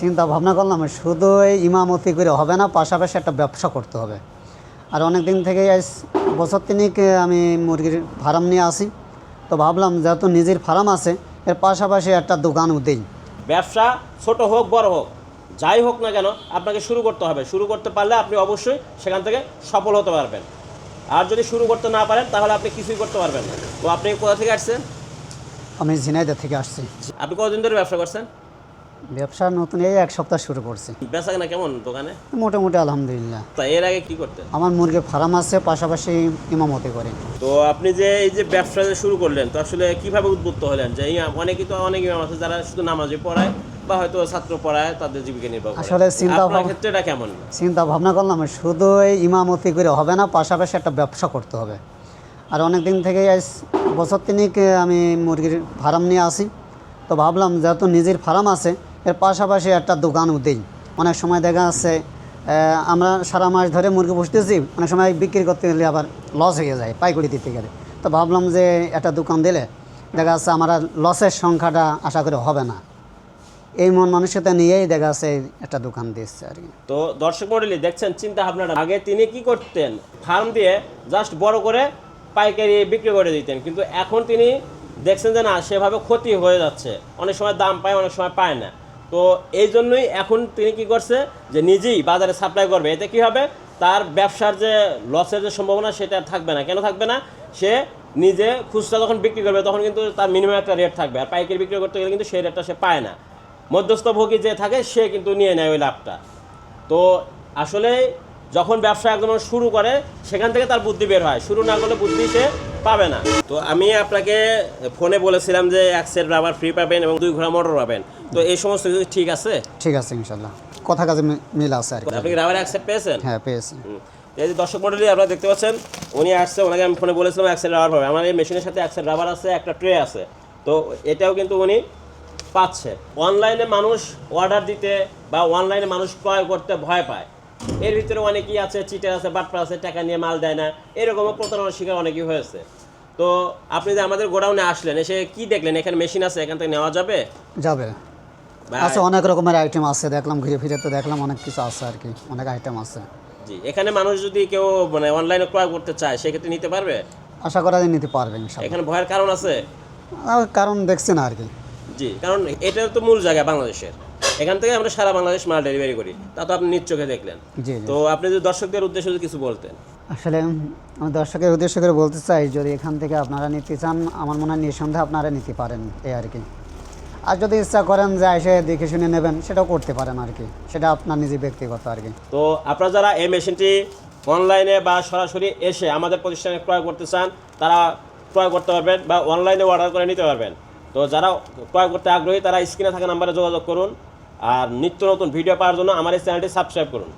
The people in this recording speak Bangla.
চিন্তা ভাবনা করলাম শুধু এই ইমামতি করে হবে না পাশাপাশি একটা ব্যবসা করতে হবে। আর অনেক দিন থেকে বছর তিনিক আমি মুরগির ফার্ম নিয়ে আসি। তো ভাবলাম যেহেতু নিজের ফার্ম আছে এর পাশাপাশি একটা দোকানও দিই। ব্যবসা ছোট হোক বড় হোক যাই হোক না কেন আপনাকে শুরু করতে হবে। শুরু করতে পারলে আপনি অবশ্যই সেখান থেকে সফল হতে পারবেন। আর যদি শুরু করতে না পারেন তাহলে আপনি কিছুই করতে পারবেন না। তো আপনি কোথা থেকে আসছেন? আমি ঝিনাইদা থেকে আসছি। আপনি কতদিন ধরে ব্যবসা করছেন? ব্যবসা নতুন এই এক সপ্তাহ শুরু করছি। বেচা কেনা কেমন দোকানে? মোটামুটি আলহামদুলিল্লাহ। তা এর আগে কি করতেন? আমার মুরগির ফার্ম আছে পাশাপাশি ইমামতি করি। তো আপনি যে এই যে ব্যবসা যে শুরু করলেন তো আসলে কীভাবে উদ্বুদ্ধ হলেন? যে ইমাম অনেকেই তো অনেক ইমাম আছে যারা শুধু নামাজে পড়ায় বা হয়তো ছাত্র পড়ায় তাদের জীবিকা নির্বাহ করে। আসলে চিন্তা ক্ষেত্রে এটা কেমন? চিন্তা ভাবনা করলাম শুধু এই ইমামতি করে হবে না পাশাপাশি একটা ব্যবসা করতে হবে। আর অনেক দিন থেকে বছর তিনিক আমি মুরগির ফার্ম নিয়ে আসি। তো ভাবলাম যেহেতু নিজের ফার্ম আছে এর পাশাপাশি একটা দোকানও দিই। অনেক সময় দেখা যাচ্ছে আমরা সারা মাস ধরে মুরগি পুষতেছি, অনেক সময় বিক্রি করতে গেলে আবার লস হয়ে যায় পাইকারি দিতে গেলে। তো ভাবলাম যে একটা দোকান দিলে দেখা যাচ্ছে আমার লসের সংখ্যাটা আশা করি হবে না। এই মন মানসিকতা নিয়েই দেখা যাচ্ছে একটা দোকান দিচ্ছে আর কি। তো দর্শক মন্ডলী, দেখছেন চিন্তা ভাবনাটা আগে তিনি কি করতেন? ফার্ম দিয়ে জাস্ট বড় করে পাইকারি বিক্রি করে দিতেন, কিন্তু এখন তিনি দেখছেন যে না, সেভাবে ক্ষতি হয়ে যাচ্ছে। অনেক সময় দাম পায়, অনেক সময় পায় না। তো এই জন্যই এখন তিনি কি করছে যে নিজেই বাজারে সাপ্লাই করবে। এতে কি হবে? তার ব্যবসার যে লসের যে সম্ভাবনা সেটা থাকবে না। কেন থাকবে না? সে নিজে খুচরা যখন বিক্রি করবে, তখন কিন্তু তার মিনিমাম একটা রেট থাকবে। আর পাইকারি বিক্রি করতে গেলে কিন্তু সেই রেটটা সে পায় না। মধ্যস্থভোগী যে থাকে, সে কিন্তু নিয়ে নেয় ওই লাভটা। তো আসলে যখন ব্যবসা একদম শুরু করে সেখান থেকে তার বুদ্ধি বের হয়। শুরু না করলে বুদ্ধি সে পাবে না। তো আমি আপনাকে ফোনে বলেছিলাম যে এক সেট রাবার ফ্রি পাবেন এবং দুই ঘোড়া মোটর পাবেন। তো এই সমস্ত কিছু ঠিক আছে? ঠিক আছে ইনশাল্লাহ। কথা কাজে মিল আছে আর আপনি রাবার এক সেট পেয়েছেন? হ্যাঁ পেয়েছি। এই যে দর্শক মন্ডলী আপনারা দেখতে পাচ্ছেন উনি আসছে ওনাকে আমি ফোনে বলেছিলাম এক সেট রাবার পাবে আমার এই মেশিনের সাথে এক সেট রাবার আছে একটা ট্রে আছে। তো এটাও কিন্তু উনি পাচ্ছে। অনলাইনে মানুষ অর্ডার দিতে বা অনলাইনে মানুষ ক্রয় করতে ভয় পায়। এর ভিতরে অনেকেই আছে চিটার আছে বাটপা আছে টাকা নিয়ে মাল দেয় না। এরকমও প্রতারণার শিকার অনেকেই হয়েছে। তো আপনি যে আমাদের গোডাউনে আসলেন এসে কি দেখলেন? এখানে মেশিন আছে এখান থেকে নেওয়া যাবে? যাবে। আছে অনেক রকমের আইটেম আছে দেখলাম ঘুরে ফিরে তো দেখলাম অনেক কিছু আছে আর কি অনেক আইটেম আছে। জি এখানে মানুষ যদি কেউ মানে অনলাইনে ক্রয় করতে চায় সেক্ষেত্রে নিতে পারবে? আশা করা যায় নিতে পারবে এখানে ভয়ের কারণ আছে? কারণ দেখছি না আর কি। জি কারণ এটার তো মূল জায়গা বাংলাদেশের। এখান থেকে আমরা সারা বাংলাদেশ মাল ডেলিভারি করি। তা তো আপনি নিজ চোখে দেখলেন। তো আপনি যদি দর্শকদের উদ্দেশ্যে কিছু বলতেন। আসলে আমি দর্শকের উদ্দেশ্য করে বলতে চাই যদি এখান থেকে আপনারা নিতে চান আমার মনে হয় নিঃসন্দেহে আপনারা নিতে পারেন এই আর কি। আর যদি ইচ্ছা করেন যে এসে দেখে শুনে নেবেন সেটাও করতে পারেন আর কি। সেটা আপনার নিজে ব্যক্তিগত আর কি। তো আপনারা যারা এই মেশিনটি অনলাইনে বা সরাসরি এসে আমাদের প্রতিষ্ঠানে ক্রয় করতে চান তারা ক্রয় করতে পারবেন বা অনলাইনে অর্ডার করে নিতে পারবেন। তো যারা ক্রয় করতে আগ্রহী তারা স্ক্রিনে থাকা নাম্বারে যোগাযোগ করুন। আর নিত্য নতুন ভিডিও পাওয়ার জন্য আমার এই চ্যানেলটি সাবস্ক্রাইব করুন।